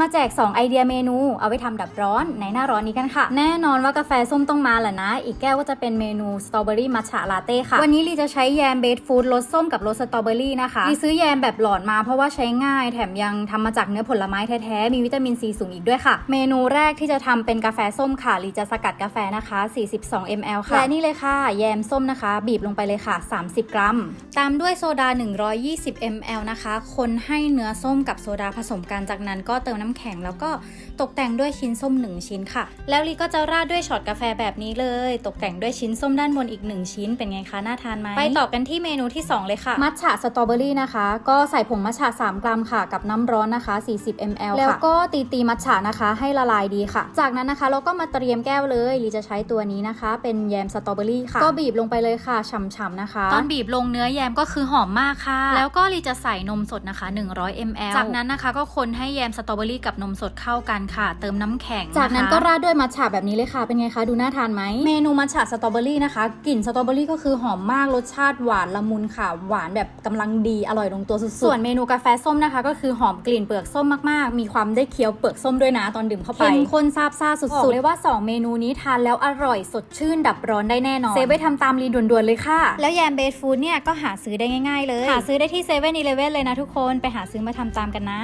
มาแจก 2 ไอเดียเมนู เอาไว้ทำดับร้อนในหน้าร้อนนี้กันค่ะ แน่นอนว่ากาแฟส้มต้องมาแหละนะ อีกแก้วก็จะเป็นเมนูสตรอเบอรี่มัทฉะลาเต้ค่ะ วันนี้ลีจะใช้แยมเบสฟู้ดรสส้มกับรสสตรอเบอรี่นะคะลีซื้อแยมแบบหลอดมาเพราะว่าใช้ง่ายแถมยังทำมาจากเนื้อผลไม้แท้ๆ มีวิตามินซีสูงอีกด้วยค่ะ เมนูแรกที่จะทำเป็นกาแฟส้มค่ะลีจะสกัดกาแฟนะคะ 42 ml ค่ะ และนี่เลยค่ะ แยมส้มนะคะ บีบลงไปเลยค่ะ 30 กรัม ตามด้วยโซดา 120 ml นะคะ คนให้เนื้อส้มกับโซดาผสมกันจากนั้นก็เติมน้ำแข็ง แล้วก็ตกแต่งด้วยชิ้นส้ม 1 ชิ้นค่ะ แล้วลีก็จะราดด้วยช็อตกาแฟแบบนี้เลย ตกแต่งด้วยชิ้นส้มด้านบนอีก 1 ชิ้น เป็นไงคะน่าทานไหมไปต่อกันที่เมนูที่ 2 เลยค่ะมัทฉะสตรอเบอรี่นะคะ ก็ใส่ผงมัทฉะ3 กรัมค่ะ กับน้ำร้อนนะคะ 40 ml แล้วก็ตีตีๆมัทฉะนะคะให้ละลายดีค่ะ จากนั้นนะคะเราก็มาเตรียมแก้วเลยลีจะใช้ตัวนี้นะคะ เป็นแยมสตรอเบอรี่ค่ะก็บีบลงไปเลยค่ะฉ่ำๆนะคะ ตอนบีบลงเนื้อแยมก็คือหอมมากค่ะ แล้วก็ลีจะใส่นมสดนะคะ 100 ml จากนั้นนะคะก็คนให้แยมสตรอเบอรี่กับนมสดเข้ากันค่ะ เติมน้ำแข็ง จากนั้นก็ราดด้วยมัทฉะแบบนี้เลยค่ะ เป็นไงคะ ดูน่าทานไหม เมนูมัทฉะสตรอเบอรี่นะคะ กลิ่นสตรอเบอรี่ก็คือหอมมาก รสชาติหวานละมุนค่ะ หวานแบบกำลังดี อร่อยลงตัวสุดๆ ส่วนเมนูกาแฟส้มนะคะ ก็คือหอมกลิ่นเปลือกส้มมากๆ มีความได้เคี้ยวเปลือกส้มด้วยนะตอนดื่มเข้าไปเข้มข้นซาบซ่าสุดๆบอกเลยว่า 2 เมนูนี้ทานแล้วอร่อยสดชื่นดับร้อนได้แน่นอนเซฟไปทำตามรีด่วนๆเลยค่ะ แล้วแยมเบสฟู้ดเนี่ยก็หาซื้อได้ง่ายๆเลย หาซื้อได้ที่เซเว่นอีเลเว่นเลยนะทุกคน ไปหาซื้อมาทำตามกันนะ